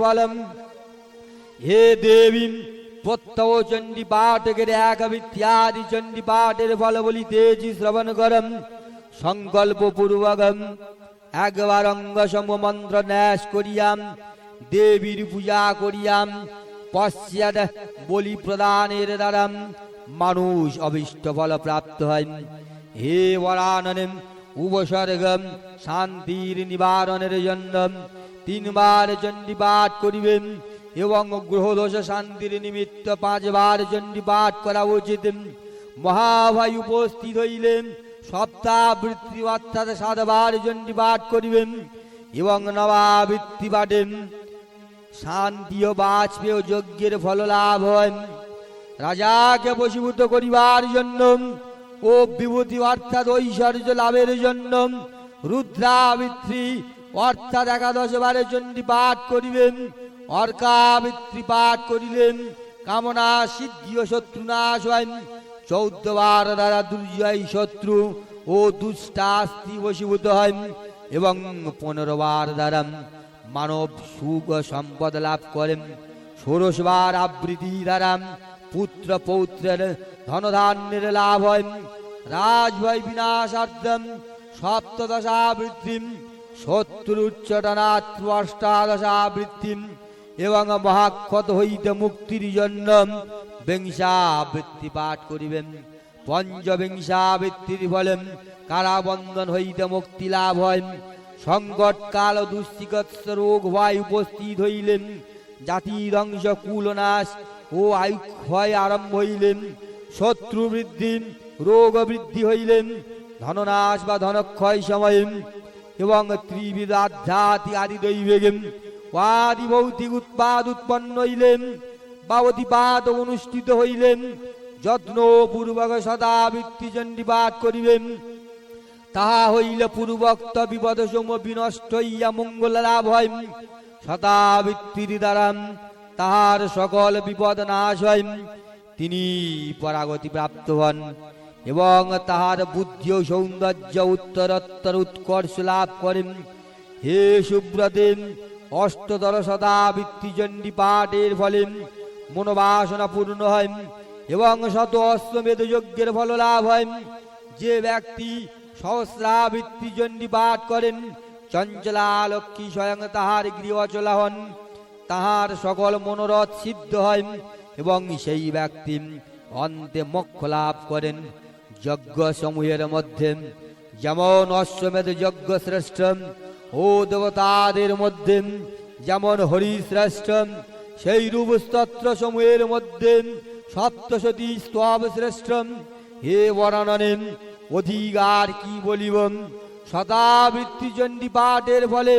ফলম হে দেবী প্রত্যহ চণ্ডী পাঠকের এক ইত্যাদি চণ্ডী ফল বলিতেছি শ্রবণ করম সংকল্প পূর্বকম একবার অঙ্গ সম মন্ত্র ন্যাস করিয়াম দেবীর পূজা করিয়াম পশ্চাৎ বলি প্রদানের দ্বারা মানুষ অভিষ্ট ফল প্রাপ্ত হয় হে বরানন উপসর্গম শান্তির নিবারণের জন্য তিনবার চণ্ডী পাঠ করিবেন এবং গ্রহদোষ শান্তির নিমিত্ত পাঁচবার চণ্ডী পাঠ করা উচিত। মহাভাই উপস্থিত হইলেন, সপ্তাবৃত্তি অর্থাৎ সাতবার চণ্ডী পাঠ করিবেন এবং নবাবৃত্তি পাঠেন। শান্তি ও বাজপেয় যজ্ঞের ফল লাভ হয়। রাজাকে বশীভূত করিবার জন্য ও বিভূতি অর্থাৎ ঐশ্বর্য লাভের জন্য রুদ্রাবৃত্তি অর্থাৎ একাদশ বারে চণ্ডী পাঠ করিবেন অর্কাবৃত্তি পাঠ করিলেন, কামনা সিদ্ধি ও শত্রু নাশ হয় চৌদ্দ বার দ্বারা দুর্জয় শত্রু ও দুষ্টাস্তি বশীভূত হয় এবং পনেরো বার দ্বারা মানব সুখ সম্পদ লাভ করেন। ষোড়শ বার আবৃত্তি দ্বারা পুত্র পৌত্রের ধনধান্যের লাভ হয় রাজভয় বিনাশার্থম সপ্তদশাবৃত্তি শত্রুচ্চটনাত্র অষ্টাদশাবৃত্তি এবং মহাক্ষত হইতে মুক্তির জন্য বিংশাবৃত্তি পাঠ করিবেন। পঞ্চবিংশাবৃত্তির ফলে কারাবন্ধন হইতে মুক্তি লাভ হয়। সংকটকাল দুশ্চিকৎস রোগ ভয় উপস্থিত হইলেন। জাতি ধ্বংস কুলনাশ ও আয়ু ক্ষয় আরম্ভ হইলেন। শত্রু বৃদ্ধি রোগ বৃদ্ধি হইলেন। ধননাশ বা ধনক্ষয় সময়ে এবং ত্রিবিধ আধ্যাত্মিক আদি দৈবেগেম আদি ভৌতিক উৎপাদ উৎপন্ন হইলেন বা অতিপাত অনুষ্ঠিত হইলেন যত্ন পূর্বক সদা বৃত্তি চণ্ডী করিবেন তাহা হইলে পূর্বক্ত বিপদ সম বিনষ্ট হইয়া মঙ্গল লাভ হয় শতাবৃত্তির দ্বারা তাহার সকল বিপদ নাশ হয় তিনি পরাগতি প্রাপ্ত হন। এবং তাহার বুদ্ধি ও সৌন্দর্য উত্তরোত্তর উৎকর্ষ লাভ করেন। হে সুব্রতেন অষ্টদর শতাবৃত্তি চণ্ডী পাঠের ফলে মনোবাসনা পূর্ণ হয় এবং শত অশ্বমেধ যজ্ঞের ফল লাভ হয়। যে ব্যক্তি সহস্রাবৃত্তি চণ্ডী পাঠ করেন, চঞ্চলা লক্ষ্মী স্বয়ং তাহার গৃহ চলা হন। তাহার সকল মনোরথ সিদ্ধ হয় এবং সেই ব্যক্তি অন্তে মোক্ষ লাভ করেন। যজ্ঞ সমূহের মধ্যে, যেমন অশ্বমেধ যজ্ঞ শ্রেষ্ঠ ও দেবতাদের মধ্যে, যেমন হরি শ্রেষ্ঠ সেই রূপ স্তত্র সমূহের মধ্যে সপ্তশতী স্তব শ্রেষ্ঠ হে বরাননেন অধিকার কি বলিব? শতাবৃত্তি চণ্ডী পাঠের ফলে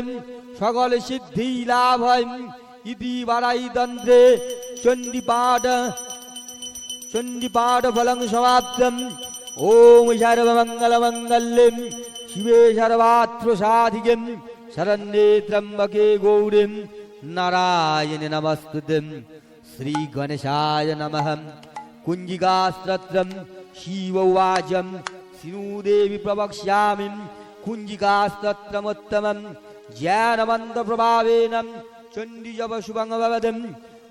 সকল সিদ্ধি লাভ হয়। ইতি বারাই দন্দ্রে চণ্ডী পাঠ চণ্ডী পাঠ ফলং সমাপ্তম। ഓം ശരവമംഗളമംഗല്യം ശിവേ സർവാത്മസാധികം ശരണ്യേ ത്രംബകേ ഗൗരിം നാരായണ നമസ്കൃതം ശ്രീ ഗണേശായ നമ കുഞ്ചികാസ്ത്രം ശിവവാചം സിനൂദേവി പ്രവക്ഷ്യാമി കുഞ്ചികാസ്ത്രമുത്തമം ജ്ഞാനമന്ത്രപ്രഭാവേന ചണ്ഡിജപശുഭംഗവദം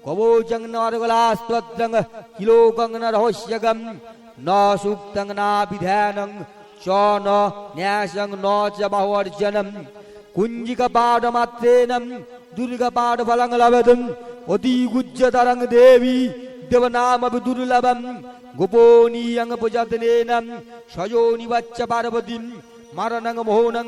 കവോചം നർഗലാസ്ത്രംഗ് കിലോകംഗ് നരഹോഷ്യകം শুভং ভবদম কবোচং নরগলাস্তত্রং কিলোকং ন রহস্যগম ন সূক্তং নাবিধানং চ ন ন্যাসং ন চ বাহুর্জনম কুঞ্জিকপাঠমাত্রেণ দুর্গপাঠফলং লভদম অতি গুজ্জতরং দেবী দেবনামপি দুর্লভম গোপনীয়ং প্রযত্নেন সযোনিবচ্চ পার্বতীম মরণং মোহনং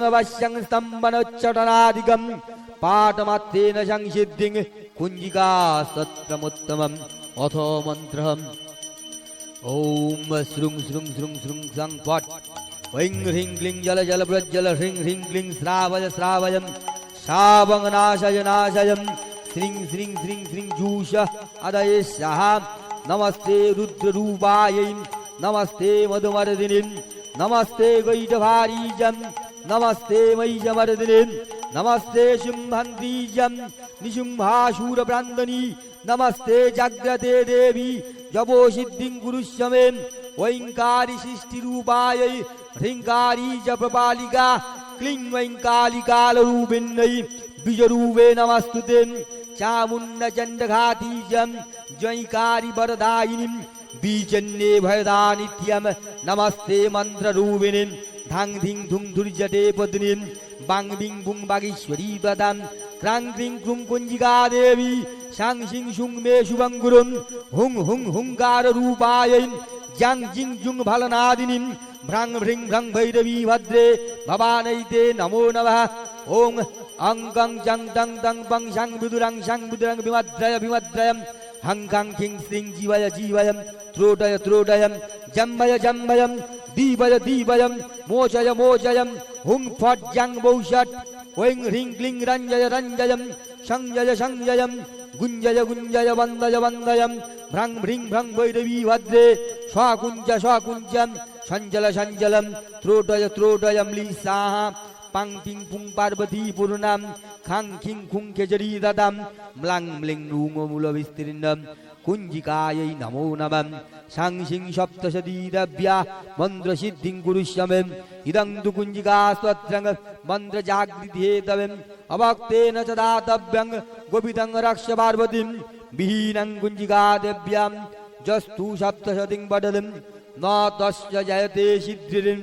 ॐ श्रं श्र्रीं क्लीं जल जल प्रज्जल ह्रीं ह्रीं क्लीं श्रावय श्रावयं। श्रावङ्गनाशय नाशयं श्रीं श्रीं श्रीं श्रीं जूष अदये सः नमस्ते रुद्ररूपायै। नमस्ते मधुमर्दिनीं। नमस्ते वैजभारीजं। नमस्ते वैजमर्दिनी। नमस्ते शुम्भन्तीजं निशुम्भाशूरप्रान्दनी नमस्ते जाग्रते देवी जपो सिद्धिं गुरुश्यमेम् वैङ्कारी सृष्टिरूपायै ह्रीङ्कारी जपपालिका क्लीं वैङ्कालिकालरूपिण्यै बीजरूपे नमस्तुते चामुण्डचण्डघाती चं ज्वैकारी वरदायिनीं बीजन्ये भयदा नित्यं नमस्ते मन्त्ररूपिणीं धाङ् धिं धुं धुर्जटे पत्नीं বাং বিং বুং বাগীশ্বরী বাদাম ক্রাং ক্রিং ক্রুং কুঞ্জিকা দেবী সাং সিং সুং মে শুভং গুরুন, হুং হুং হুঙ্কার রূপায়ন, জাং জিং জুং ভালনাদিনীম ভ্রাং ভ্রিং ভ্রং ভৈরবী ভদ্রে ভবানৈতে নমো নমঃ। ওং অং গং জং দং দং বং সং বিদুরং সং বিদুরং বিমদ্রয় বিমদ্রয় হং গং কিং শ্রিং জীবয় জীবয় ত্রোটয় ত্রোটয় জম্বয় জম্বয়ম দীবজ দীবজম মোচয় মোচয়ম হুং ফট জং বৌষট ঐং হ্রিং ক্লিং রঞ্জয় রঞ্জয়ম সংজয় সংজয়ম গুঞ্জয় গুঞ্জয় বন্দজ বন্দয়ম ভ্রং ভ্রিং ভ্রং ভৈরবী ভদ্রে স্বকুঞ্জ স্বকুঞ্জম সঞ্জল সঞ্জলম ত্রোটয় ত্রোটয়ম লি সাহা পাং পুং পার্বতী পুরুণাম, খাং খুং কেজরি দাদাম, ম্লাং ম্লিং রুং মূল বিস্তীর্ণম, কুঞ্জিকাयै নমো নমঃ। সাং সিং সপ্তশদীরভ্যা মন্ত্রসিদ্ধিং কুরুষ্যামেম, ইদং তু কুঞ্জিকাস্তত্রং মন্ত্রজাগৃধেতবেম অভক্তেন চ দাতব্যং গোবিদং রক্ষ পার্বতীম, বিহীনং কুঞ্জিকাদেব্যাম জস্তু সপ্তশতিং পটলিম ন তস্য জয়তে সিদ্ধিরিম